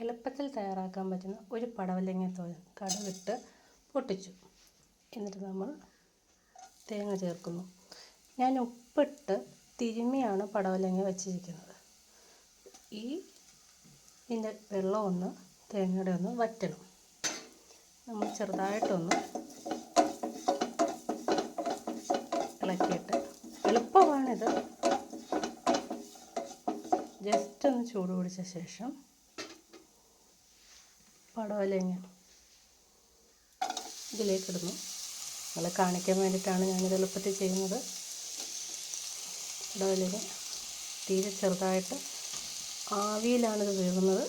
എളുപ്പത്തിൽ തയ്യാറാക്കാൻ പറ്റുന്ന ഒരു പടവലങ്ങ തോരൻ കടുകിട്ട് പൊട്ടിച്ചു. എന്നിട്ട് നമ്മൾ തേങ്ങ ചേർക്കുന്നു. ഞാൻ ഉപ്പിട്ട് തിരുമ്മിയാണ് പടവലങ്ങ വെച്ചിരിക്കുന്നത്. ഈ ഇതിന്റെ വെള്ളം ഒന്ന് തേങ്ങയുടെ ഒന്ന് വറ്റണം. നമ്മൾ ചെറുതായിട്ടൊന്ന് ഇളക്കിയിട്ട് എളുപ്പമാണിത്. ജസ്റ്റ് ഒന്ന് ചൂട് പിടിച്ച ശേഷം പടവലങ്ങ ഇതിലേക്കിടുന്നു. നിങ്ങളെ കാണിക്കാൻ വേണ്ടിയിട്ടാണ് ഞാനിത് എളുപ്പത്തിൽ ചെയ്യുന്നത്. പടവലങ്ങ തീരെ ചെറുതായിട്ട് ആവിയിലാണിത് വീഴുന്നത്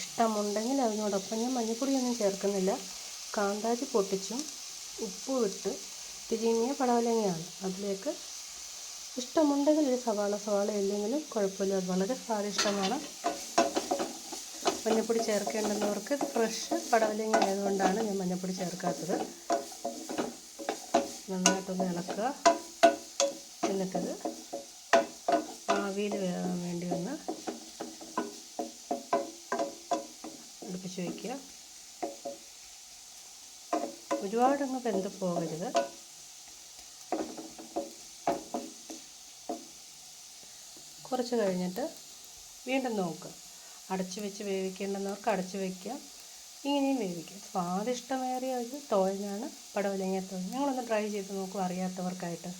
ഇഷ്ടമുണ്ടെങ്കിൽ അതിനോടൊപ്പം ഞാൻ മഞ്ഞൾപ്പൊടിയൊന്നും ചേർക്കുന്നില്ല. കാന്താരി പൊട്ടിച്ചും ഉപ്പും ഇട്ട് തിരിഞ്ഞ പടവലങ്ങയാണ്. അതിലേക്ക് ഇഷ്ടമുണ്ടെങ്കിൽ ഒരു സവാള സവാള ഇല്ലെങ്കിലും കുഴപ്പമില്ല. വളരെ സ്വാദിഷ്ടമാണ് മഞ്ഞപ്പൊടി ചേർക്കേണ്ടുന്നവർക്ക് ഫ്രഷ് പടവലങ്ങ ആയതുകൊണ്ടാണ് ഞാൻ മഞ്ഞപ്പൊടി ചേർക്കാത്തത്. നന്നായിട്ടൊന്ന് ഇളക്കുക. എന്നിട്ടത് ആവിയിൽ വേകാൻ വേണ്ടി ഒന്ന് അടുപ്പിച്ച് വയ്ക്കുക. ഒരുപാടങ്ങ് വെന്ത് പോകരുത്. കുറച്ച് കഴിഞ്ഞിട്ട് വീണ്ടും നോക്കുക അടച്ച് വെച്ച് വേവിക്കേണ്ടുന്നവർക്ക് അടച്ച് വയ്ക്കുക ഇങ്ങനെയും വേവിക്കാം സ്വാദിഷ്ടമേറിയ ഒരു തോരനാണ്. പടവലങ്ങ തോരൻ. ഞങ്ങളൊന്ന് ട്രൈ ചെയ്ത് നോക്കും അറിയാത്തവർക്കായിട്ട്.